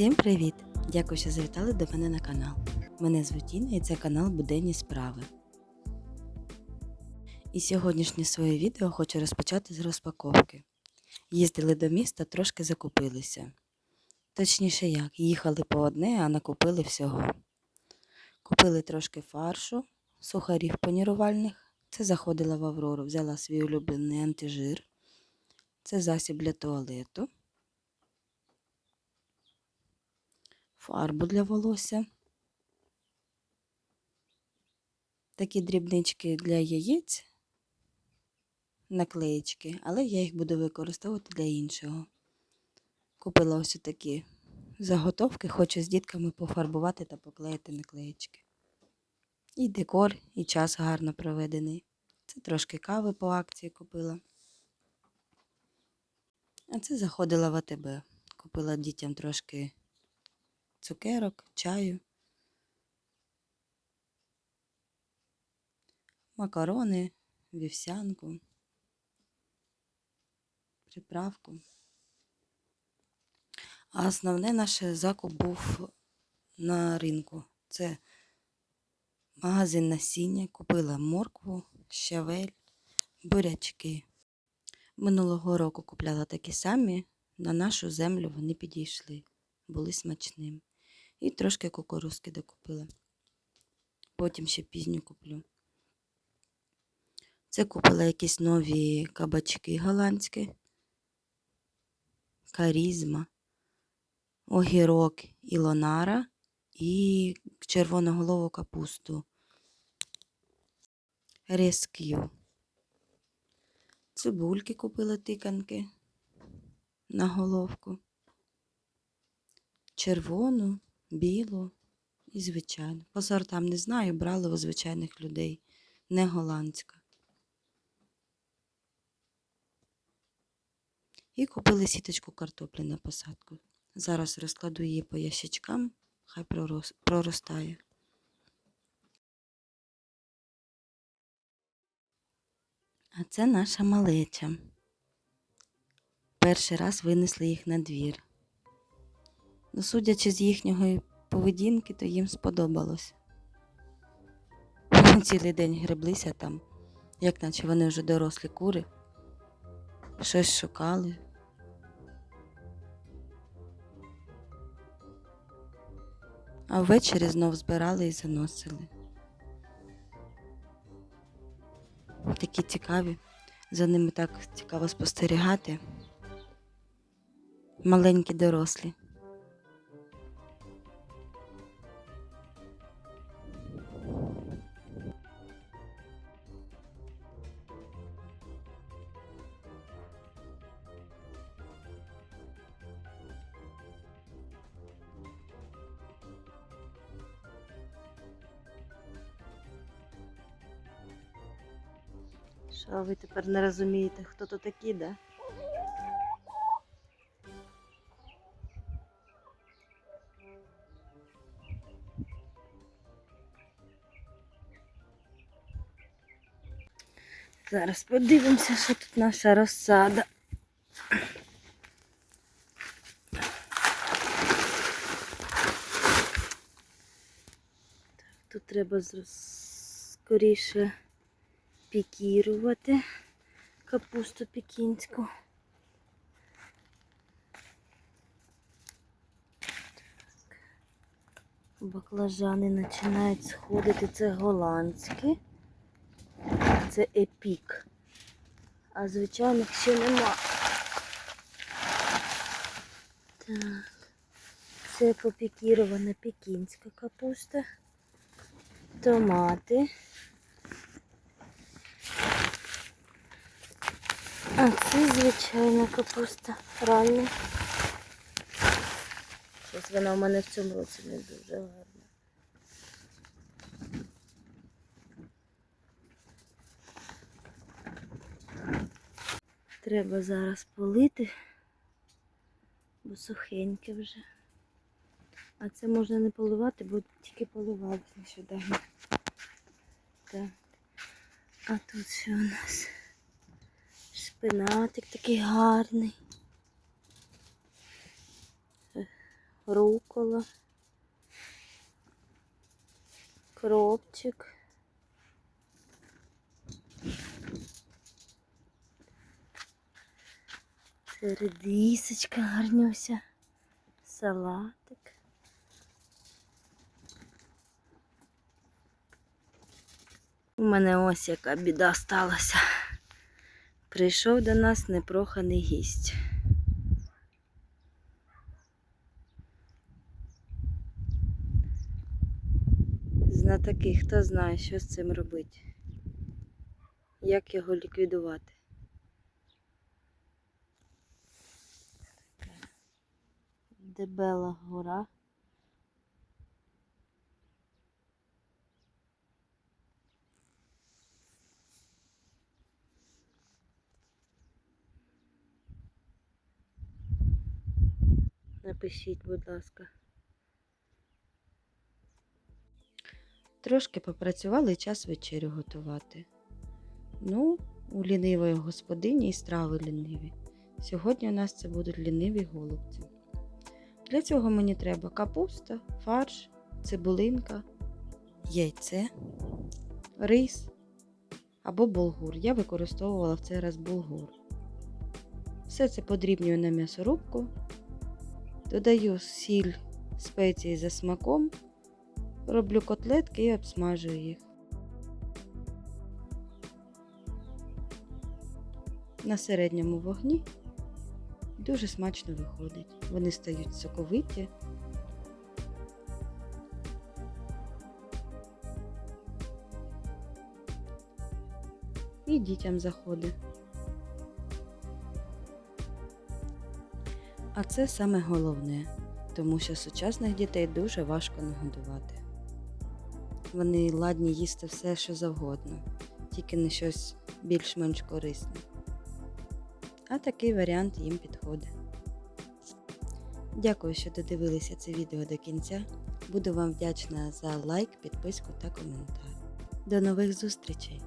Всім привіт! Дякую, що завітали до мене на канал. Мене звуть Інна і це канал Буденні справи. І сьогоднішнє своє відео хочу розпочати з розпаковки. Їздили до міста, трошки закупилися. Точніше як, їхали по одне, а накупили всього. Купили трошки фаршу, сухарів панірувальних. Це заходила в Аврору, взяла свій улюблений антижир. Це засіб для туалету. Фарбу для волосся. Такі дрібнички для яєць, наклеєчки, але я їх буду використовувати для іншого. Купила ось такі заготовки, хочу з дітками пофарбувати та поклеїти наклеєчки. І декор, і час гарно проведений. Це трошки кави по акції купила. А це заходила в АТБ. Купила дітям трошки цукерок, чаю, макарони, вівсянку, приправку. А основне наш закуп був на ринку. Це магазин насіння, купила моркву, щавель, бурячки. Минулого року купляла такі самі, на нашу землю вони підійшли, були смачними. І трошки кукурузки докупила. Потім ще пізню куплю. Це купила якісь нові кабачки голландські, карізма, огірок ілонара і червоноголову капусту. Реск'ю. Цибульки купила тиканки на головку. Червону білу і звичайну. По сортам не знаю, брали у звичайних людей, не голландська. І купили сіточку картоплі на посадку. Зараз розкладу її по ящичкам, хай проростає. А це наша малеча. Перший раз винесли їх на двір. Ну, судячи з їхньої поведінки, то їм сподобалось. Цілий день греблися там, як наче вони вже дорослі кури, щось шукали. А ввечері знов збирали і заносили. Такі цікаві, за ними так цікаво спостерігати. Маленькі дорослі. Що ви тепер не розумієте, хто то такі, да? Зараз подивимося, що тут наша розсада. Так, тут треба скоріше пікірувати капусту пекінську. Так. Баклажани починають сходити. Це голландські, це епік. А звичайних ще нема. Так. Це попікірована пекінська капуста, томати. А це звичайна капуста рання. Щось вона у мене в цьому році не дуже гарна. Треба зараз полити, бо сухеньке вже. А це можна не поливати, бо тільки поливати нещодавно. Так. А тут що у нас? Шпинатик такий гарний. рукола, кропчик. Редисочка гарнюся, салатик. У мене ось яка біда сталася. Прийшов до нас непроханий гість. Знатоки, хто знає, що з цим робити? Як його ліквідувати? Дебела гора. Напишіть, будь ласка. Трошки попрацювали час вечерю готувати. Ну, у лінивої господині і страви ліниві. Сьогодні у нас це будуть ліниві голубці. Для цього мені треба капуста, фарш, цибулинка, яйце, рис або булгур. Я використовувала в цей раз булгур. Все це подрібнюю на м'ясорубку, додаю сіль, спеції за смаком, роблю котлетки і обсмажую їх. На середньому вогні дуже смачно виходить. Вони стають соковиті. І дітям заходить. А це саме головне, тому що сучасних дітей дуже важко нагодувати. Вони ладні їсти все, що завгодно, тільки не щось більш-менш корисне. А такий варіант їм підходить. Дякую, що додивилися це відео до кінця. Буду вам вдячна за лайк, підписку та коментар. До нових зустрічей!